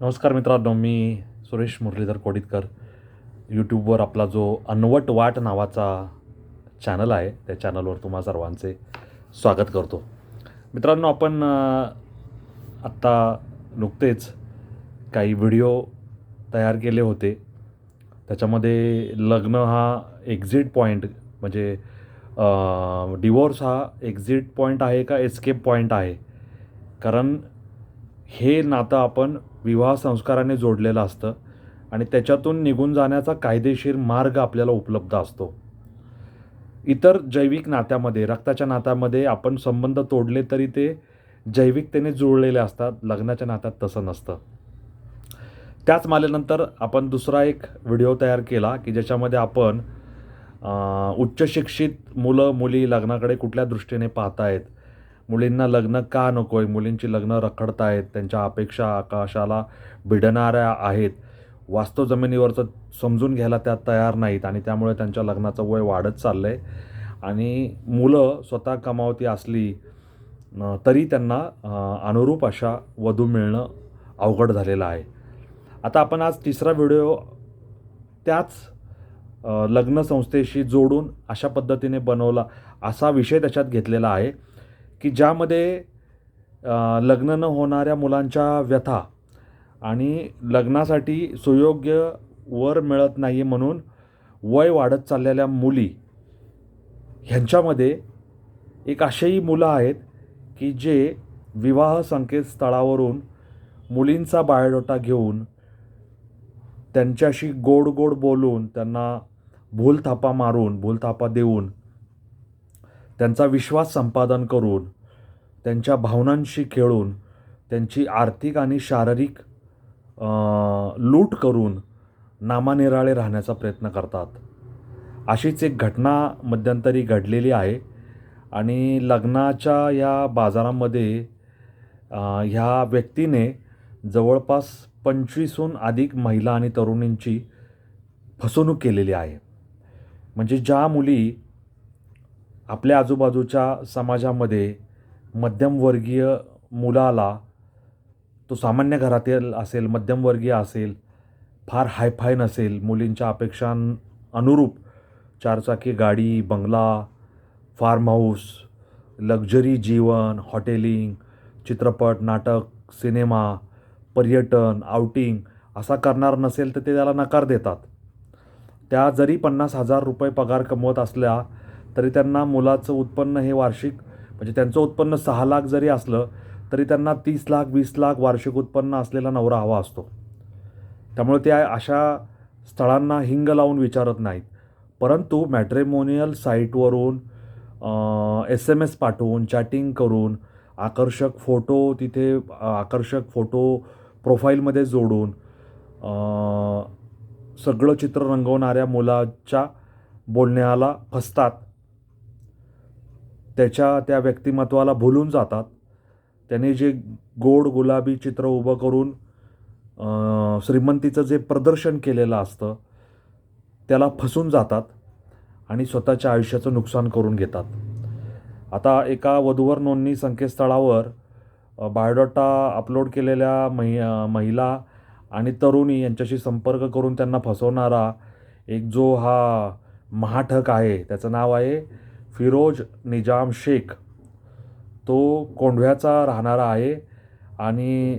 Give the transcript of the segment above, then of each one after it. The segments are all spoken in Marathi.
नमस्कार मित्रांनो मी सुरेश मुरलीधर कोडितकर. यूट्यूबवर आपला जो अनवट वाट नावाचा चॅनल आहे त्या चॅनलवर तुम्हा सर्वांचे स्वागत करतो. मित्रांनो आपण आत्ता नुकतेच काही व्हिडिओ तयार केले होते. त्याच्यामध्ये लग्न हा एक्झिट पॉईंट म्हणजे डिवोर्स हा एक्झिट पॉईंट आहे का एस्केप पॉईंट आहे? कारण हे नातं आपण विवाह संस्काराने जोडलेलं असतं आणि त्याच्यातून निघून जाण्याचा कायदेशीर मार्ग आपल्याला उपलब्ध असतो. इतर जैविक नात्यामध्ये रक्ताच्या नात्यामध्ये आपण संबंध तोडले तरी ते जैविकतेने जुळलेले असतात लग्नाच्या नात्यात तसं नसतं. त्याच मालेनंतर आपण दुसरा एक व्हिडिओ तयार केला की ज्याच्यामध्ये आपण उच्च शिक्षित मुलं मुली लग्नाकडे कुठल्या दृष्टीने पाहतायत मुलींना लग्न का नको आहे मुलींची लग्न रखडत आहेत त्यांच्या अपेक्षा आकाशाला भिडणाऱ्या आहेत. वास्तव जमिनीवरचं समजून घ्यायला त्या तयार नाहीत आणि त्यामुळे त्यांच्या लग्नाचं वय वाढत चाललं आहे आणि मुलं स्वतः कमावती असली तरी त्यांना अनुरूप अशा वधू मिळणं अवघड झालेलं आहे. आता आपण आज तिसरा व्हिडिओ त्याच लग्न संस्थेशी जोडून अशा पद्धतीने बनवला असा विषय त्याच्यात घेतलेला आहे. की ज्यामध्ये लग्न न होणाऱ्या मुलांच्या व्यथा आणि लग्नासाठी सुयोग्य वर मिळत नाही म्हणून वय वाढत चाललेल्या मुली ह्यांच्यामध्ये एक असेही मुलं आहेत की जे विवाह संकेतस्थळावरून मुलींचा बायोडोटा घेऊन त्यांच्याशी गोड गोड बोलून त्यांना भूलथापा मारून भूलथापा देऊन त्यांचा विश्वास संपादन करून त्यांच्या भावनांशी खेळून त्यांची आर्थिक आणि शारीरिक लूट करून नामानिराळे राहण्याचा प्रयत्न करतात. अशीच एक घटना मध्यंतरी घडलेली आहे आणि लग्नाच्या या बाजारामध्ये ह्या व्यक्तीने जवळपास पंचवीसहून अधिक महिला आणि तरुणींची फसवणूक केलेली आहे. म्हणजे ज्या मुली आपल्या आजूबाजूच्या समाजामध्ये मध्यमवर्गीय मुलाला तो सामान्य घरातील असेल मध्यमवर्गीय असेल फार हायफाय नसेल मुलींच्या अपेक्षां अनुरूप चारचाकी गाडी बंगला फार्म हाऊस लक्झरी जीवन हॉटेलिंग चित्रपट नाटक सिनेमा पर्यटन आउटिंग असा करणार नसेल तर ते त्याला नकार देतात. त्या जरी पन्नास हजार रुपये पगार कमवत असल्या तरी त्यांना मुलाचं उत्पन्न हे वार्षिक म्हणजे त्यांचं उत्पन्न सहा लाख जरी असलं तरी त्यांना तीस लाख वीस लाख वार्षिक उत्पन्न असलेला नवरा हवा असतो. त्यामुळे त्या अशा स्थळांना हिंग लावून विचारत नाहीत. परंतु मॅट्रेमोनियल साईटवरून एस एम एस पाठवून चॅटिंग करून आकर्षक फोटो तिथे आकर्षक फोटो प्रोफाईलमध्ये जोडून सगळं चित्र रंगवणाऱ्या मुलाच्या बोलण्याला फसतात. त्याच्या त्या व्यक्तिमत्वाला भुलून जातात. त्याने जे गोड गुलाबी चित्र उभं करून श्रीमंतीचं जे प्रदर्शन केलेलं असतं त्याला फसून जातात आणि स्वतःच्या आयुष्याचं नुकसान करून घेतात. आता एका वधूवर नोंदणी संकेतस्थळावर बायोडाटा अपलोड केलेल्या महि महिला आणि तरुणी यांच्याशी संपर्क करून त्यांना फसवणारा एक जो हा महाठक आहे त्याचं नाव आहे फिरोज निजाम शेख. तो कोंढव्याचा राहणारा आहे आणि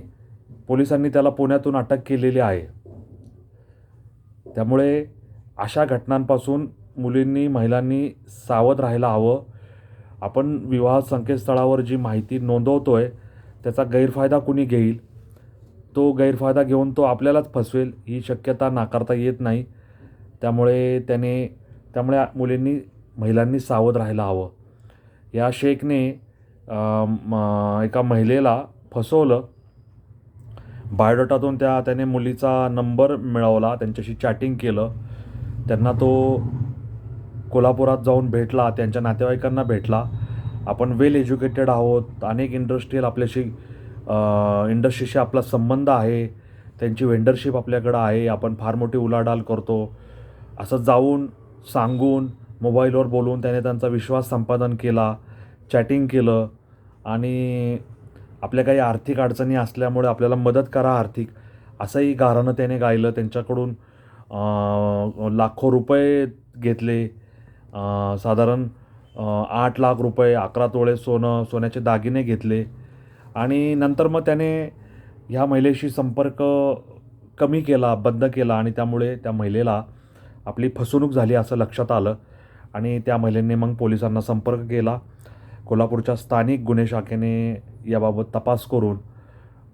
पोलिसांनी त्याला पुण्यातून अटक केलेली आहे. त्यामुळे अशा घटनांपासून मुलींनी महिलांनी सावध राहायला हवं. आपण विवाह संकेतस्थळावर जी माहिती नोंदवतो आहे त्याचा गैरफायदा कुणी घेईल? तो गैरफायदा घेऊन तो आपल्यालाच फसवेल ही शक्यता नाकारता येत नाही. त्यामुळे त्याने त्यामुळे मुलींनी महिलांनी सावध राहायला हवं. या शेखने म- एका महिलेला फसवलं. बायोडाटातून त्या त्याने मुलीचा नंबर मिळवला त्यांच्याशी चॅटिंग केलं. त्यांना तो कोल्हापुरात जाऊन भेटला त्यांच्या नातेवाईकांना भेटला. आपण वेल एज्युकेटेड आहोत अनेक इंडस्ट्रीयल आपल्याशी इंडस्ट्रीशी आपला संबंध आहे त्यांची वेंडरशिप आपल्याकडं आहे आपण फार मोठी उलाढाल करतो. असं जाऊन सांगून मोबाईलवर बोलून त्याने त्यांचा विश्वास संपादन केला चॅटिंग केलं आणि आपल्या काही आर्थिक अडचणी असल्यामुळे आपल्याला मदत करा आर्थिक असंही गारानं त्याने गायलं. त्यांच्याकडून लाखो रुपये घेतले. साधारण आठ लाख रुपये अकरा तोळे सोनं सोन्याचे दागिने घेतले. आणि नंतर मग त्याने ह्या महिलेशी संपर्क कमी केला बंद केला आणि त्यामुळे त्या महिलेला आपली फसवणूक झाली असं लक्षात आलं. आणि त्या महिलेने मग पोलिसांना संपर्क केला. कोल्हापूरच्या स्थानिक गुन्हे शाखेने याबाबत तपास करून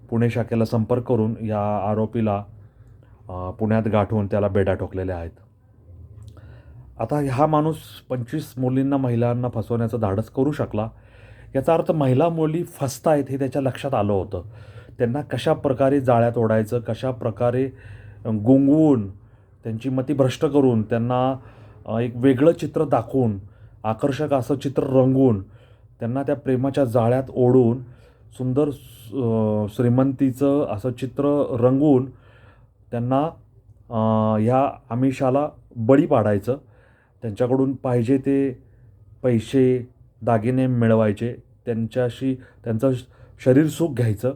पुणे शाखेला संपर्क करून या आरोपीला पुण्यात गाठून त्याला बेड्या ठोकलेल्या आहेत. आता हा माणूस पंचवीस मुलींना महिलांना फसवण्याचं धाडस करू शकला. याचा अर्थ महिला मुली फसतायत हे त्याच्या लक्षात आलं होतं. त्यांना कशा प्रकारे जाळ्यात ओढायचं कशा प्रकारे गुंगवून त्यांची मती भ्रष्ट करून त्यांना एक वेगळं चित्र दाखवून आकर्षक असं चित्र रंगवून त्यांना त्या प्रेमाच्या जाळ्यात ओढून सुंदर श्रीमंतीचं असं चित्र रंगवून त्यांना ह्या आमिषाला बळी पाडायचं. त्यांच्याकडून पाहिजे ते पैसे दागिने मिळवायचे त्यांच्याशी त्यांचं शरीर सुख घ्यायचं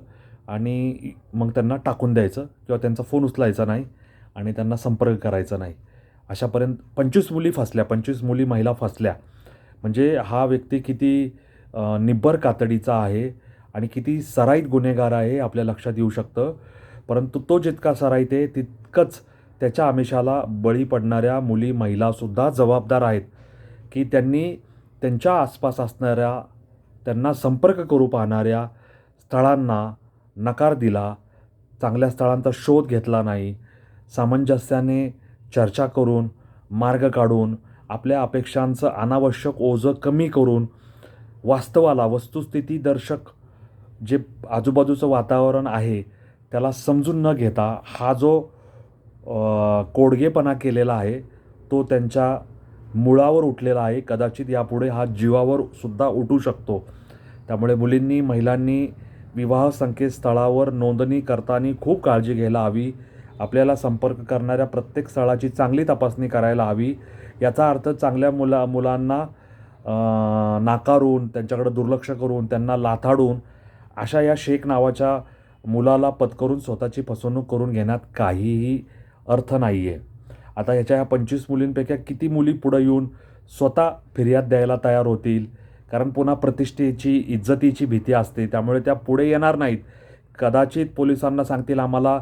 आणि मग त्यांना टाकून द्यायचं किंवा त्यांचा फोन उचलायचा नाही आणि त्यांना संपर्क करायचा नाही. अशापर्यंत पंचवीस मुली फसल्या पंचवीस मुली महिला फसल्या. म्हणजे हा व्यक्ती किती निब्बर कातडीचा आहे आणि किती सराईत गुन्हेगार आहे आपल्या लक्षात येऊ शकतं. परंतु तो जितका सराईत आहे तितकंच त्याच्या आमिषाला बळी पडणाऱ्या मुली महिलासुद्धा जबाबदार आहेत. की त्यांनी त्यांच्या आसपास असणाऱ्या त्यांना संपर्क करू पाहणाऱ्या स्थळांना नकार दिला चांगल्या स्थळांचा शोध घेतला नाही. सामंजस्याने चर्चा करून मार्ग काढून आपल्या अपेक्षांचं अनावश्यक ओझं कमी करून वास्तवाला वस्तुस्थिती दर्शक जे आजूबाजूचं वातावरण आहे त्याला समजून न घेता हा जो कोडगेपणा केलेला आहे तो त्यांच्या मुळावर उठलेला आहे. कदाचित यापुढे हा जीवावर सुद्धा उठू शकतो. त्यामुळे मुलींनी महिलांनी विवाह संकेतस्थळावर नोंदणी करताना खूप काळजी घ्यायला हवी. आपल्याला संपर्क करणाऱ्या प्रत्येक स्थळाची चांगली तपासणी करायला हवी. याचा अर्थ चांगल्या मुला मुलांना नाकारून त्यांच्याकडे दुर्लक्ष करून त्यांना लाथाडून अशा या शेख नावाच्या मुलाला पत्करून स्वतःची फसवणूक करून घेण्यात काहीही अर्थ नाही आहे आता ह्याच्या ह्या पंचवीस मुलींपैकी किती मुली पुढं येऊन स्वतः फिर्याद द्यायला तयार होतील? कारण पुन्हा प्रतिष्ठेची इज्जतीची भीती असते. त्यामुळे त्या पुढे येणार नाहीत. कदाचित पोलिसांना सांगतील आम्हाला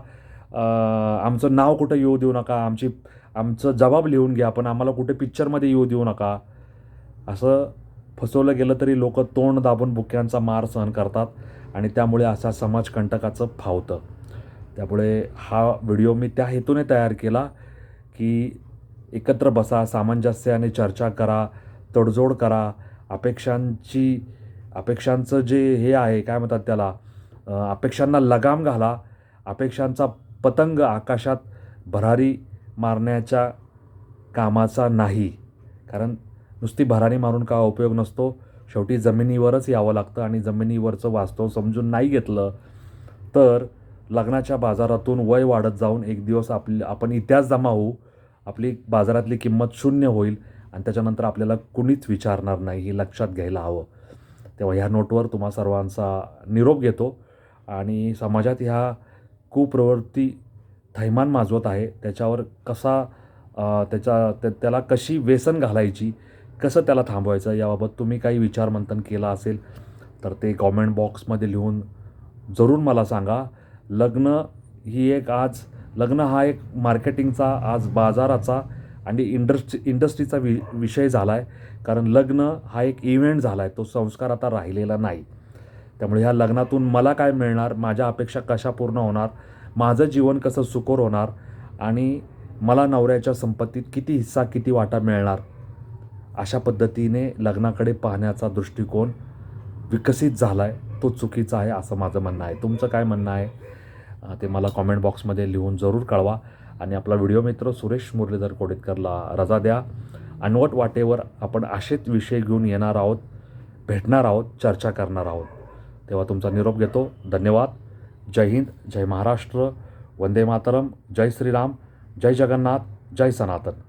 आमचं नाव कुठं येऊ देऊ नका आमची आमचं जबाब लिहून घ्या पण आम्हाला कुठे पिक्चरमध्ये येऊ देऊ नका. असं फसवलं गेलं तरी लोक तोंड दाबून बुक्यांचा मार सहन करतात आणि त्यामुळे असा समाजकंटकाचं फावतं. त्यामुळे हा व्हिडिओ मी त्या हेतूने तयार केला की एकत्र बसा सामंजस्याने चर्चा करा तडजोड करा. अपेक्षांची अपेक्षांचं जे हे आहे काय म्हणतात त्याला अपेक्षांना लगाम घाला. अपेक्षांचा पतंग आकाशात भरारी मारण्याच्या कामाचा नाही. कारण नुसती भरारी मारून का उपयोग नसतो? शेवटी जमिनीवरच यावं लागतं आणि जमिनीवरचं वास्तव समजून नाही घेतलं तर लग्नाच्या बाजारातून वय वाढत जाऊन एक दिवस आपली आपण इतिहास जमा होऊ आपली बाजारातली किंमत शून्य होईल आणि त्याच्यानंतर आपल्याला कुणीच विचारणार नाही हे लक्षात घ्यायला हवं. तेव्हा ह्या नोटवर तुम्हा सर्वांचा निरोप घेतो आणि समाजात ह्या कुप्रवृत्ती थैमान माजवत आहे. त्याच्यावर कसा त्याच्या त्या- त्याला कशी व्यसन घालायची कसं त्याला थांबवायचं याबाबत तुम्ही काही विचारमंथन केलं असेल तर ते कॉमेंट बॉक्समध्ये लिहून जरूर मला सांगा. लग्न ही एक आज लग्न हा एक मार्केटिंगचा आज बाजाराचा आणि इंडस्ट्री इंडस्ट्रीचा वि विषय झाला आहे कारण लग्न हा एक इव्हेंट झाला आहे तो संस्कार आता राहिलेला नाही. त्यामुळे ह्या लग्नातून मला काय मिळणार माझ्या अपेक्षा कशा पूर्ण होणार माझं जीवन कसं सुखोर होणार आणि मला नवऱ्याच्या संपत्तीत किती हिस्सा किती वाटा मिळणार अशा पद्धतीने लग्नाकडे पाहण्याचा दृष्टिकोन विकसित झाला आहे तो चुकीचा आहे असं माझं म्हणणं आहे. तुमचं काय म्हणणं आहे ते मला कॉमेंट बॉक्समध्ये लिहून जरूर कळवा. आणि आपला व्हिडिओ मित्र सुरेश मुरलीधर कोडेतकरला रजा द्या. अनवट वाटेवर आपण असेच विषय घेऊन येणार आहोत भेटणार आहोत चर्चा करणार आहोत. तेव्हा तुमचा निरोप घेतो. धन्यवाद. जय हिंद जय महाराष्ट्र. वंदे मातरम. जय श्रीराम. जय जगन्नाथ. जय सनातन.